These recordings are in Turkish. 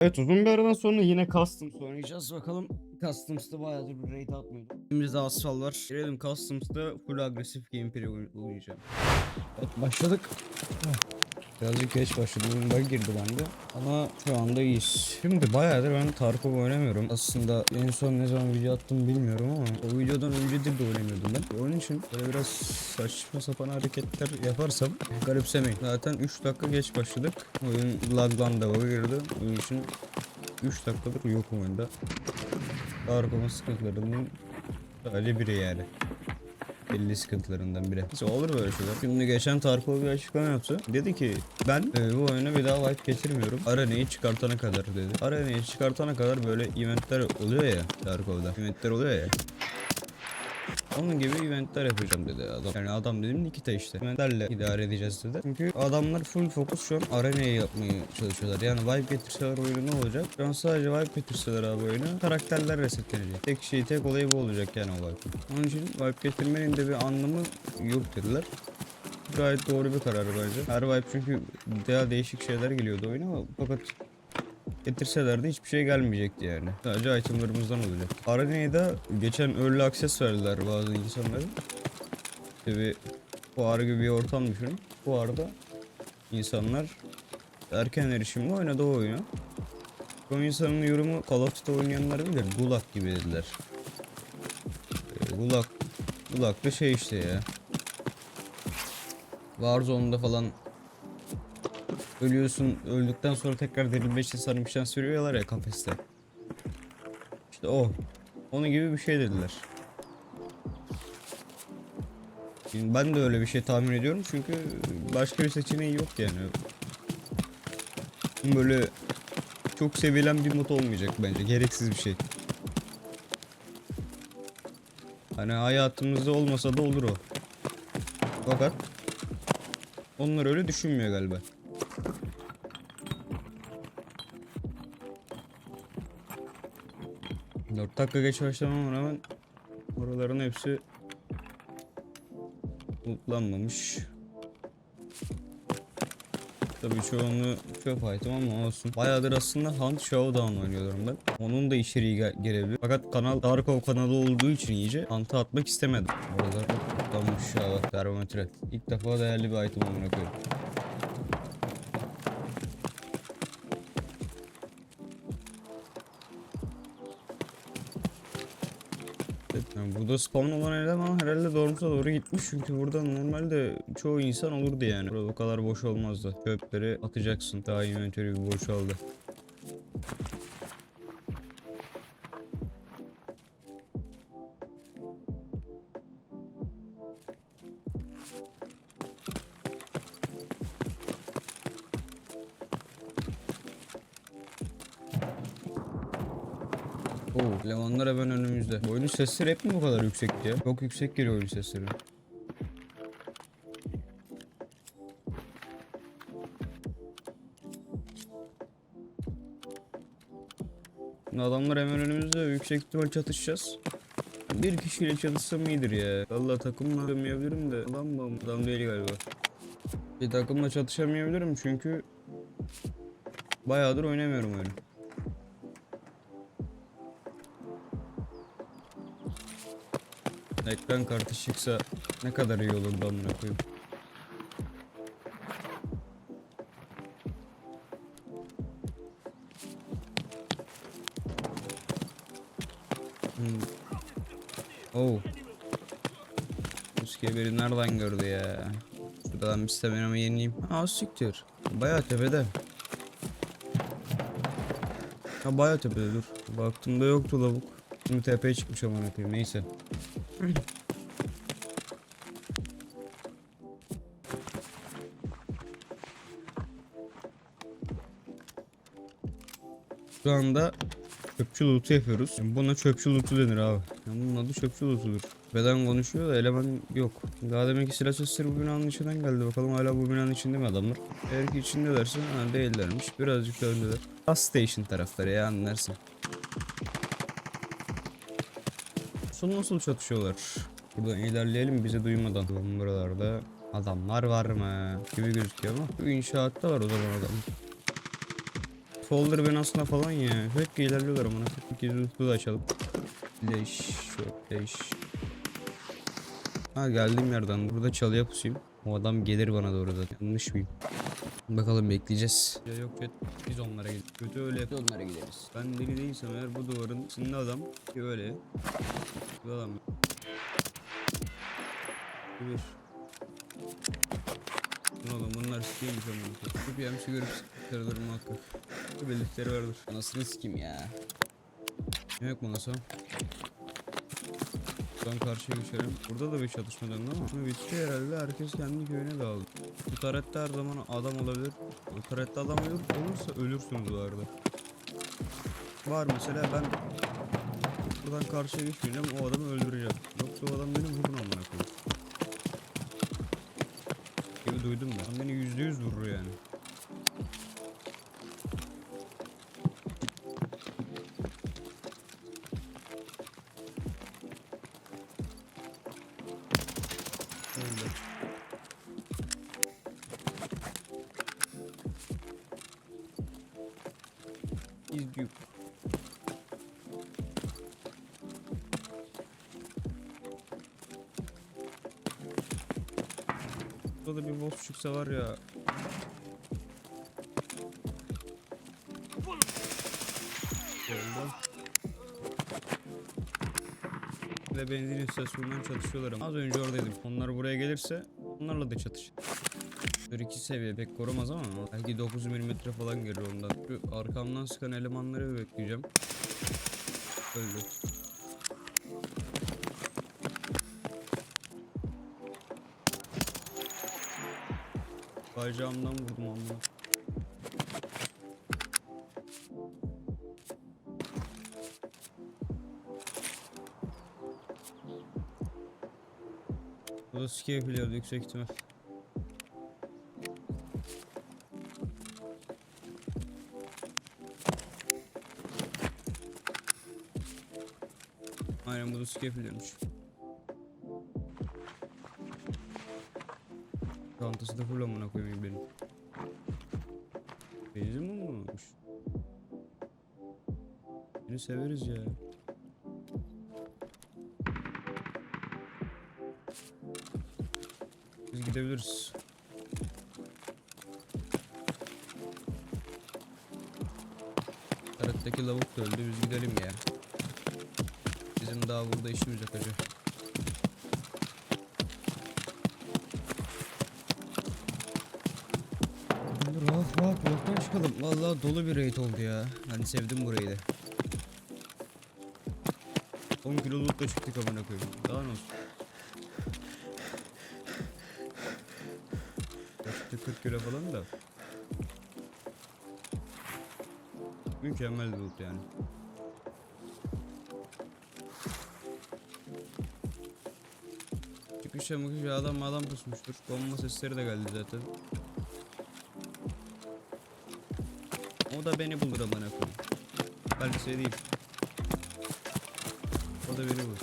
Evet uzun bir aradan sonra yine Customs oynayacağız. Bakalım Customs'ta bayağıdır bir raid atmıyordum. Elimizde asfal var. Girelim Customs'ta full agresif gameplay oyn- oynayacağım. Evet başladık. Birazcık geç başladım. Oyunda girdi bende. Ama şu anda iyiyiz. Şimdi bayağıdır ben Tarkov oynamıyorum. Aslında en son ne zaman video attım bilmiyorum ama o videodan öncedir de oynamıyordum ben. Onun için böyle biraz saçma sapan hareketler yaparsam garipsemeyin. Zaten 3 dakika geç başladık. Oyun laglandı, o girdi. Onun için 3 dakikadır yokum oyunda. Tarkov'un sıkıntılarının sadece biri yani. Belli sıkıntılarından biri. Neyse olur böyle şeyler. Şimdi geçen Tarkov bir açıklama yaptı. Dedi ki ben e, bu oyuna bir daha wipe getirmiyorum. Arenayı çıkartana kadar dedi. Arenayı çıkartana kadar böyle eventler oluyor ya Tarkov'da. Eventler oluyor ya. Onun gibi eventler yapacağım dedi adam. Yani adam dedim Nikita işte. Eventlerle idare edeceğiz dedi. Çünkü adamlar full fokus şu an arenayı yapmaya çalışıyorlar. Yani wipe getirseler oyunu ne olacak? Şu an sadece wipe getirseler abi oyunu karakterler resetlenecek. Tek şey tek olayı bu olacak yani o wipe'ın. Onun için wipe getirmenin de bir anlamı yok dediler. Gayet doğru bir karar bence. Her wipe çünkü daha değişik şeyler geliyordu oyuna fakat getirseler de hiçbir şey gelmeyecekti yani. Sadece itemlarımızdan olacak. Arena'ya da geçen early access verdiler bazı insanlara. İşte bir fuar gibi bir ortam düşünün. Fuarda insanlar erken erişimle oynadı o oyunu. O insanın yorumu Call of Duty oynayanlar bilir. Gulag gibi dediler. Ee, Gulag, Gulag da şey işte ya. Warzone'da falan ölüyorsun öldükten sonra tekrar dirilme için şans veriyorlar ya kafeste. İşte o. Onun gibi bir şey dediler. Şimdi ben de öyle bir şey tahmin ediyorum çünkü başka bir seçeneği yok yani. Böyle çok sevilen bir mod olmayacak bence. Gereksiz bir şey. Hani hayatımızda olmasa da olur o. Fakat onlar öyle düşünmüyor galiba. 4 dakika geç başlamama rağmen oraların hepsi lootlanmamış. Tabii çoğunluğu çöp item ama olsun. Bayağıdır aslında Hunt Showdown oynuyorum ben. Onun da içeriği gel- gelebilir. Fakat kanal Darkov kanalı olduğu için iyice Hunt'ı atmak istemedim. Oralar lootlanmış ya termometre. İlk defa değerli bir item amına burada spawn olan eleman herhalde Dorms'a doğru gitmiş çünkü burada normalde çoğu insan olurdu yani. Burada o kadar boş olmazdı. Çöpleri atacaksın. Daha inventörü bir boşaldı. Oo, elemanlar hemen önümüzde. Oyunun sesleri hep mi bu kadar yüksekti ya? Çok yüksek geliyor oyun sesleri. Adamlar hemen önümüzde yüksek ihtimal çatışacağız. Bir kişiyle çatışsam iyidir ya. Valla takımla çatışamayabilirim de. Adam mı? Adam değil galiba. Bir takımla çatışamayabilirim çünkü bayağıdır oynamıyorum oyunu. Ekran kartı çıksa ne kadar iyi olurdu amına koyayım. Hmm. Oh. Muskiye biri nereden gördü ya? Şuradan bir staminamı yenileyim. Aa siktir. Bayağı tepede. Ha bayağı tepede dur. Baktığımda yoktu lavuk. Şimdi tepeye çıkmış amına koyayım neyse. Şu anda çöpçü loot'u yapıyoruz. Yani buna çöpçü loot'u denir abi. Yani bunun adı çöpçü loot'udur. Beden konuşuyor da eleman yok. Daha demek ki silah sesleri bu binanın içinden geldi. Bakalım hala bu binanın içinde mi adamlar? Eğer ki içindelerse ha değillermiş. Birazcık öndeler. Gas station tarafları ya anlarsın. Son nasıl çatışıyorlar? Buradan ilerleyelim bizi duymadan. Buralarda adamlar var mı? Gibi gözüküyor ama. Bu inşaatta var o zaman adam. folder ben aslında falan ya. Hep ilerliyorlar ama. Bir kez hızlı da açalım. Leş, çok leş. Ha geldiğim yerden burada çalıya pusayım. O adam gelir bana doğru da. Yanlış mıyım? Bakalım bekleyeceğiz. Ya yok ya biz onlara gideriz. Kötü öyle onlara gideriz. Ben deli değilsem eğer bu duvarın içinde adam ki öyle. Adam. Bu Bir. Oğlum bunlar sikiymiş ama. Bir PMC görüp sıkıştırılır muhakkak. Bu bildikleri vardır. Anasını sikeyim ya. Ne yok mu nasıl? Buradan karşıya geçelim. Burada da bir çatışma döndü ama. Şimdi bitti herhalde. Herkes kendi köyüne dağıldı. Bu tarette her zaman adam olabilir. Bu tarette adam olur, olursa ölürsünüz bu arada. Var mesela ben buradan karşıya geçmeyeceğim o adamı öldüreceğim. Yoksa o adam beni vurun amına koyayım. Gibi duydum ben. Adam beni yüzde yüz vurur yani. Öyle. İzgü. Burada bir boss çıksa var ya. Ve benzin istasyonundan çatışıyorlar ama az önce oradaydım. Onlar buraya gelirse onlarla da çatış. Bir iki seviye pek korumaz ama belki 9 mm falan gelir ondan. Şu arkamdan sıkan elemanları bekleyeceğim. Öldü. Bacağımdan vurdum onu. Bu da biliyordu yüksek ihtimal. Aynen bu da biliyormuş. Çantası da full amına koyayım benim. Benzin mi olmuş? Seni severiz ya. Biz gidebiliriz. Taraftaki lavuk da öldü biz gidelim ya. Bizim daha burada işimiz yok acı. Çıkalım. Vallahi dolu bir raid oldu ya. Ben sevdim burayı da. 10 kilo lootla çıktık amına koyayım. Daha ne olsun? Yaklaşık 40 kilo falan da. Mükemmel loot yani. Çıkışa mıkışa adam adam pusmuştur. Bomba sesleri de geldi zaten. O da beni bulur amına koyayım. Belki şey değil. O da beni bulur.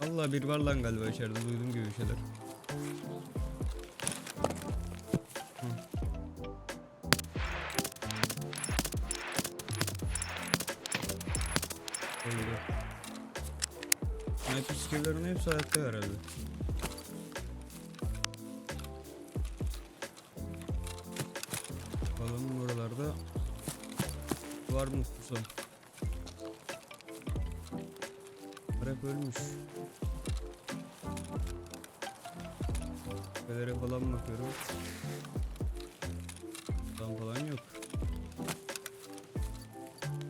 Allah bir var lan galiba içeride duydum gibi şeyler. Skill'lerin hepsi hayatta herhalde. Bakalım buralarda var mı pusan? Rap ölmüş. Tepelere falan bakıyorum. Tam falan yok.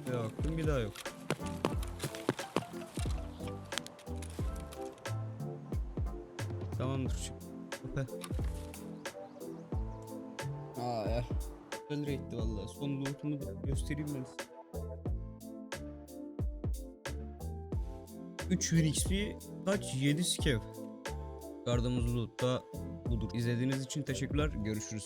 Bir daha baktım bir daha yok. Tamamdır. Hoppe. Aa ya. Güzel raid'ti valla. Son lootumu da göstereyim ben size. 3000 XP kaç? 7 skev. Gardımız loot da budur. İzlediğiniz için teşekkürler. Görüşürüz.